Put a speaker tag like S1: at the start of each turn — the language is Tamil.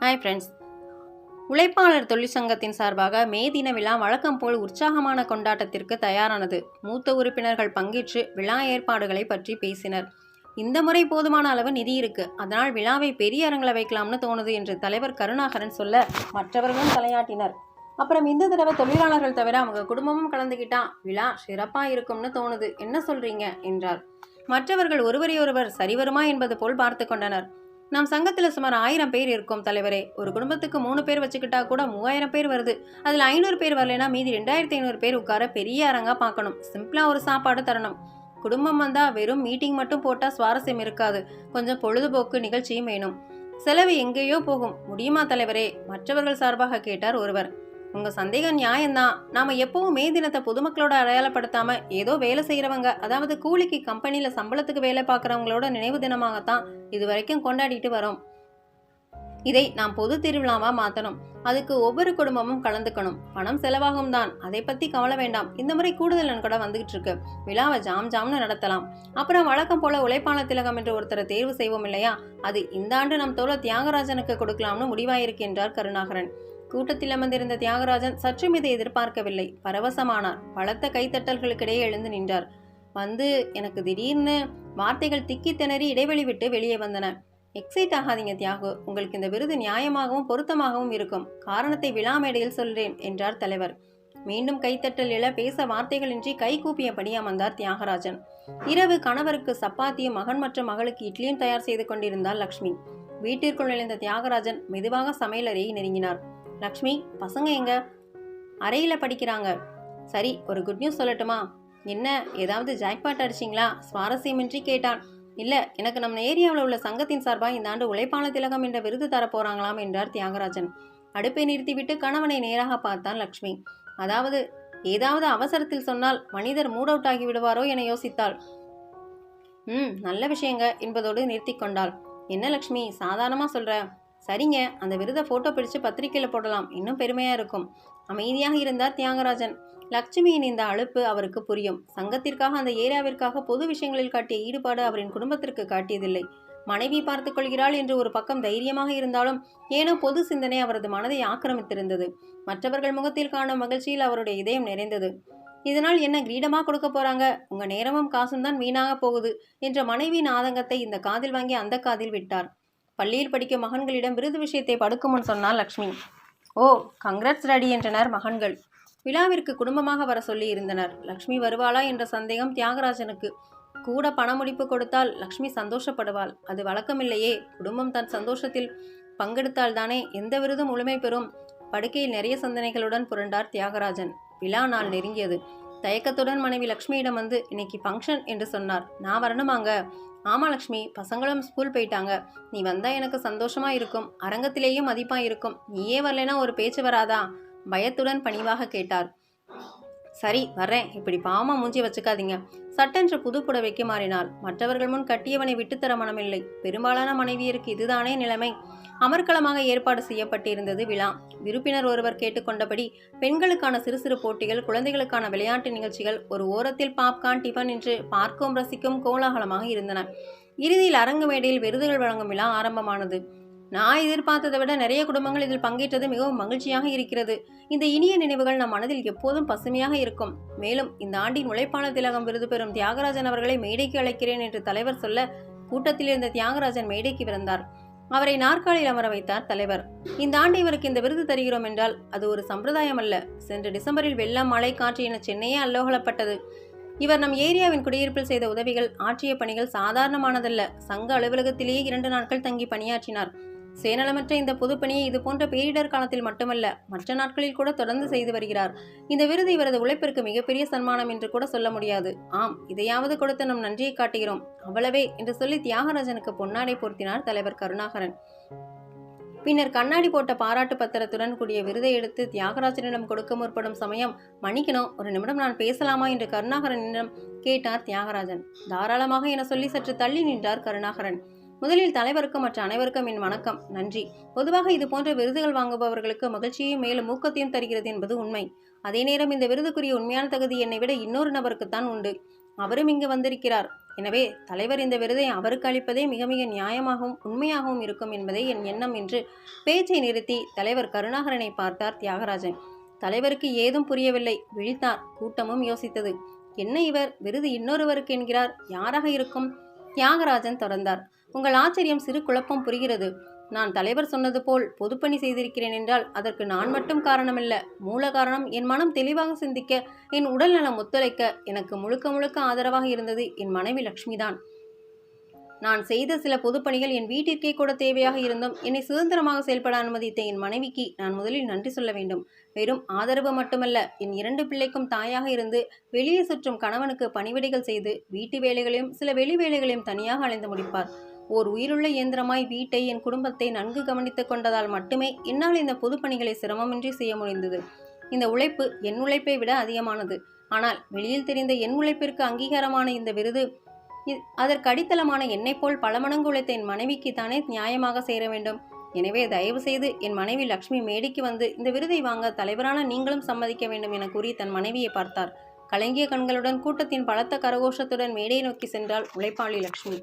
S1: ஹாய் ஃப்ரெண்ட்ஸ் உழைப்பாளர் தொழிற்சங்கத்தின் சார்பாக மே தின விழா வழக்கம் போல் உற்சாகமான கொண்டாட்டத்திற்கு தயாரானது. மூத்த உறுப்பினர்கள் பங்கேற்று விழா ஏற்பாடுகளை பற்றி பேசினர். இந்த முறை போதுமான அளவு நிதி இருக்கு. அதனால் விழாவை பெரிய அரங்கில் வைக்கலாம்னு தோணுது என்று தலைவர் கருணாகரன் சொல்ல மற்றவர்களும் தலையாட்டினர். அப்புறம் இந்த தடவை தொழிலாளர்கள் தவிர அவங்க குடும்பமும் கலந்துக்கிட்டா விழா சிறப்பாக இருக்கும்னு தோணுது. என்ன சொல்றீங்க? என்றார். மற்றவர்கள் ஒருவரையொருவர் சரிவருமா என்பது போல் பார்த்து கொண்டனர். நம் சங்கத்தில் சுமார் ஆயிரம் பேர் இருக்கும் தலைவரே. ஒரு குடும்பத்துக்கு மூணு பேர் வச்சுக்கிட்டா கூட மூவாயிரம் பேர் வருது. அதில் ஐநூறு பேர் வரலைன்னா மீதி ரெண்டாயிரத்தி ஐநூறு பேர் உட்கார பெரிய அரங்கா பார்க்கணும். சிம்பிளாக ஒரு சாப்பாடு தரணும். குடும்பம் வந்தால் வெறும் மீட்டிங் மட்டும் போட்டால் சுவாரஸ்யம் இருக்காது. கொஞ்சம் பொழுதுபோக்கு நிகழ்ச்சியும் வேணும். செலவு எங்கேயோ போகும். முடியுமா தலைவரே? மற்றவர்கள் சார்பாக கேட்டார் ஒருவர். உங்க சந்தேகம் நியாயம்தான். நாம எப்பவும் மே தினத்தை பொதுமக்களோட அடையாளப்படுத்தாம ஏதோ வேலை செய்யறவங்க அதாவது கூலிக்கு கம்பெனியில் சம்பளத்துக்கு வேலை பார்க்குறவங்களோட நினைவு தினமாகத்தான் இது வரைக்கும் கொண்டாடிட்டு வரோம். இதை நாம் பொது திருவிழாவா மாத்தணும். அதுக்கு ஒவ்வொரு குடும்பமும் கலந்துக்கணும். பணம் செலவாகும் தான். அதை பத்தி கவலை வேண்டாம். இந்த முறை கூடுதல் நன்கொடை வந்துகிட்டு இருக்கு. விழாவை ஜாம் ஜாம்னு நடத்தலாம். அப்புறம் வழக்கம் போல உழைப்பாளர் திலகம் என்று ஒருத்தரை தேர்வு செய்வோம் இல்லையா? அது இந்த ஆண்டு நம் தோழர் தியாகராஜனுக்கு கொடுக்கலாம்னு முடிவாயிருக்கின்றார் கருணாகரன். கூட்டத்தில் அமர்ந்திருந்த தியாகராஜன் சற்றும் இதை எதிர்பார்க்கவில்லை. பரவசமானார். பலத்த கைத்தட்டல்களுக்கிடையே எழுந்து நின்றார். வந்து எனக்கு திடீர்னு வார்த்தைகள் திக்கி திணறி இடைவெளி விட்டு வெளியே வந்தன. எக்ஸைட் ஆகாதீங்க தியாகு. உங்களுக்கு இந்த விருது நியாயமாகவும் பொருத்தமாகவும் இருக்கும். காரணத்தை விழா மேடையில் சொல்கிறேன் என்றார் தலைவர். மீண்டும் கைத்தட்டல் எழ பேச வார்த்தைகளின்றி கை கூப்பியபடி அமர்ந்தார் தியாகராஜன். இரவு கணவருக்கு சப்பாத்தியும் மகன் மற்றும் மகளுக்கு இட்லியும் தயார் செய்து கொண்டிருந்தார் லக்ஷ்மி. வீட்டிற்குள் நுழைந்த தியாகராஜன் மெதுவாக சமையலறையை நெருங்கினார். லக்ஷ்மி பசங்க எங்க? அறையில் படிக்கிறாங்க. சரி ஒரு குட் நியூஸ் சொல்லட்டுமா? என்ன ஏதாவது ஜாக்பாட் அடிச்சிங்களா? சுவாரஸ்யமின்றி கேட்டான். இல்லை எனக்கு நம்ம ஏரியாவில் உள்ள சங்கத்தின் சார்பாக இந்த ஆண்டு உழைப்பாளர் திலகம் என்ற விருது தரப்போகிறாங்களாம் என்றார் தியாகராஜன். அடுப்பை நிறுத்திவிட்டு கணவனை நேராக பார்த்தான் லக்ஷ்மி. அதாவது ஏதாவது அவசரத்தில் சொன்னால் மனிதர் மூட் அவுட் ஆகி விடுவாரோ என யோசித்தாள். ம் நல்ல விஷயங்க என்பதோடு நிறுத்தி கொண்டாள். என்ன லக்ஷ்மி சாதாரணமாக சொல்கிற சரிங்க அந்த விருதை ஃபோட்டோ பிடிச்சு பத்திரிக்கையில் போடலாம். இன்னும் பெருமையாக இருக்கும். அமைதியாக இருந்தார் தியாகராஜன். லட்சுமியின் இந்த அழுப்பு அவருக்கு புரியும். சங்கத்திற்காக அந்த ஏரியாவிற்காக பொது விஷயங்களில் காட்டிய ஈடுபாடு அவரின் குடும்பத்திற்கு காட்டியதில்லை. மனைவி பார்த்து கொள்கிறாள் என்று ஒரு பக்கம் தைரியமாக இருந்தாலும் ஏனோ பொது சிந்தனை அவரது மனதை ஆக்கிரமித்திருந்தது. மற்றவர்கள் முகத்தில் காணும் மகிழ்ச்சியில் அவருடைய இதயம் நிறைந்தது. இதனால் என்ன கிரீடமாக கொடுக்க போறாங்க? உங்க நேரமும் காசும் தான் வீணாக போகுது என்ற மனைவியின் ஆதங்கத்தை இந்த காதில் வாங்கி அந்த காதில் விட்டார். பள்ளியில் படிக்கும் மகன்களிடம் விருது விஷயத்தை படுக்குமுன் முன் சொன்னாள் லக்ஷ்மி. ஓ கங்க்ராட்ஸ் டாடி என்றனர் மகன்கள். விழாவிற்கு குடும்பமாக வர சொல்லி இருந்தனர். லக்ஷ்மி வருவாளா என்ற சந்தேகம் தியாகராஜனுக்கு. கூட பண முடிப்பு கொடுத்தால் லக்ஷ்மி சந்தோஷப்படுவாள். அது வழக்கமில்லையே. குடும்பம் தன் சந்தோஷத்தில் பங்கெடுத்தால் தானே எந்த விருதும் முழுமை பெறும். படுக்கையில் நிறைய சிந்தனைகளுடன் புரண்டார் தியாகராஜன். விழா நாள் நெருங்கியது. தயக்கத்துடன் மனைவி லக்ஷ்மியிடம் வந்து இன்னைக்கு ஃபங்க்ஷன் என்று சொன்னார். நான் வரணுமாங்க? ஆமா லக்ஷ்மி பசங்களும் ஸ்கூல் போயிட்டாங்க. நீ வந்தா எனக்கு சந்தோஷமா இருக்கும். அரங்கத்திலேயும் மதிப்பா இருக்கும். நீயே வரலனா ஒரு பேச்சு வராதா? பயத்துடன் பணிவாக கேட்டார். சரி வர்றேன். இப்படி பாமா மூஞ்சி வச்சுக்காதீங்க. சட்டென்று புது புடவைக்கு மாறினாள். மற்றவர்கள் முன் கட்டியவனை விட்டுத்தர மனமில்லை. பெரும்பாலான மனைவியருக்கு இதுதானே நிலைமை. அமர்க்களமாக ஏற்பாடு செய்யப்பட்டிருந்தது விழா. விருப்பினர் ஒருவர் கேட்டுக்கொண்டபடி பெண்களுக்கான சிறு சிறு போட்டிகள் குழந்தைகளுக்கான விளையாட்டு நிகழ்ச்சிகள் ஒரு ஓரத்தில் பாப்கார்ன் டிஃபன் என்று பார்க்கும் ரசிக்கும் கோலாகலமாக இருந்தன. இறுதியில் அரங்கு மேடையில் விருதுகள் வழங்கும் விழா ஆரம்பமானது. நான் எதிர்பார்த்ததை விட நிறைய குடும்பங்கள் இதில் பங்கேற்றது மிகவும் மகிழ்ச்சியாக இருக்கிறது. இந்த இனிய நினைவுகள் நம் மனதில் எப்போதும் பசுமையாக இருக்கும். மேலும் இந்த ஆண்டின் உழைப்பாளர் திலகம் விருது பெறும் தியாகராஜன் அவர்களை மேடைக்கு அழைக்கிறேன் என்று தலைவர் சொல்ல கூட்டத்தில் இருந்த தியாகராஜன் மேடைக்கு பிறந்தார் அவரை நாற்காலியில் அமர வைத்தார் தலைவர். இந்த ஆண்டு இவருக்கு இந்த விருது தருகிறோம் என்றால் அது ஒரு சம்பிரதாயம் அல்ல. சென்ற டிசம்பரில் வெள்ளம் மழை காற்று என சென்னையே அல்லோகலப்பட்டது. இவர் நம் ஏரியாவின் குடியிருப்பில் செய்த உதவிகள் ஆற்றிய பணிகள் சாதாரணமானதல்ல. சங்க அலுவலகத்திலேயே இரண்டு நாட்கள் தங்கி பணியாற்றினார். சுயநலமற்ற இந்த பொதுப்பணியை இது போன்ற பேரிடர் காலத்தில் மட்டுமல்ல மற்ற நாட்களில் கூட தொடர்ந்து செய்து வருகிறார். இந்த விருது இவரது உழைப்பிற்கு மிகப்பெரிய சன்மானம் என்று கூட சொல்ல முடியாது. ஆம் இதையாவது கொடுத்து நம் நன்றியை காட்டுகிறோம். அவ்வளவே என்று சொல்லி தியாகராஜனுக்கு பொன்னாடை பொருத்தினார் தலைவர் கருணாகரன். பின்னர் கண்ணாடி போட்ட பாராட்டு பத்திரத்துடன் கூடிய விருதை எடுத்து தியாகராஜனிடம் கொடுக்க முற்படும் சமயம் மன்னிக்கணும் ஒரு நிமிடம் நான் பேசலாமா என்று கருணாகரனிடம் கேட்டார் தியாகராஜன். தாராளமாக என சொல்லி சற்று தள்ளி நின்றார் கருணாகரன். முதலில் தலைவருக்கும் மற்ற அனைவருக்கும் என் வணக்கம். நன்றி. பொதுவாக இது போன்ற விருதுகள் வாங்குபவர்களுக்கு மகிழ்ச்சியையும் மேலும் ஊக்கத்தையும் தருகிறது என்பது உண்மை. அதே நேரம் இந்த விருதுக்குரிய உண்மையான தகுதி என்னை விட இன்னொரு நபருக்குத்தான் உண்டு. அவரும் இங்கு வந்திருக்கிறார். எனவே தலைவர் இந்த விருதை அவருக்கு அளிப்பதே மிக மிக நியாயமாகவும் உண்மையாகவும் இருக்கும் என்பதே என் எண்ணம் என்று பேச்சை நிறுத்தி தலைவர் கருணாகரனை பார்த்தார் தியாகராஜன். தலைவருக்கு ஏதும் புரியவில்லை. விழித்தார். கூட்டமும் யோசித்தது. என்ன இவர்? விருது இன்னொருவருக்கு என்கிறார். யாராக இருக்கும்? தியாகராஜன் தொடர்ந்தார். உங்கள் ஆச்சரியம் சிறு குழப்பம் புரிகிறது. நான் தலைவர் சொன்னது போல் பொதுப்பணி செய்திருக்கிறேன் என்றால் அதற்கு நான் மட்டும் காரணமல்ல. மூல காரணம் என் மனம் தெளிவாக சிந்திக்க என் உடல் நலம் ஒத்துழைக்க எனக்கு முழுக்க முழுக்க ஆதரவாக இருந்தது என் மனைவி லக்ஷ்மிதான் நான் செய்த சில பொதுப்பணிகள் என் வீட்டிற்கே கூட தேவையாக இருந்தும் என்னை சுதந்திரமாக செயல்பட அனுமதித்த என் மனைவிக்கு நான் முதலில் நன்றி சொல்ல வேண்டும். வெறும் ஆதரவு மட்டுமல்ல என் இரண்டு பிள்ளைக்கும் தாயாக இருந்து வெளியே சுற்றும் கணவனுக்கு பணிவிடைகள் செய்து வீட்டு வேலைகளையும் சில வெளி வேலைகளையும் தனியாக அலைந்து முடிப்பார். ஓர் உயிருள்ள இயந்திரமாய் வீட்டை என் குடும்பத்தை நன்கு கவனித்து கொண்டதால் மட்டுமே என்னால் இந்த பொதுப்பணிகளை சிரமமின்றி செய்ய முடிந்தது. இந்த உழைப்பு என் உழைப்பை விட அதிகமானது. ஆனால் வெளியில் தெரிந்த என் உழைப்பிற்கு அங்கீகாரமான இந்த விருது அதற்கு அடித்தளமான என்னைப் போல் பல மடங்கு உழைத்த என் மனைவிக்கு தானே நியாயமாக சேர வேண்டும். எனவே தயவு செய்து என் மனைவி லக்ஷ்மி மேடைக்கு வந்து இந்த விருதை வாங்க தலைவரான நீங்களும் சம்மதிக்க வேண்டும் என கூறி தன் மனைவியை பார்த்தார். கலங்கிய கண்களுடன் கூட்டத்தின் பலத்த கரகோஷத்துடன் மேடையை நோக்கி சென்றாள் உழைப்பாளி லக்ஷ்மி.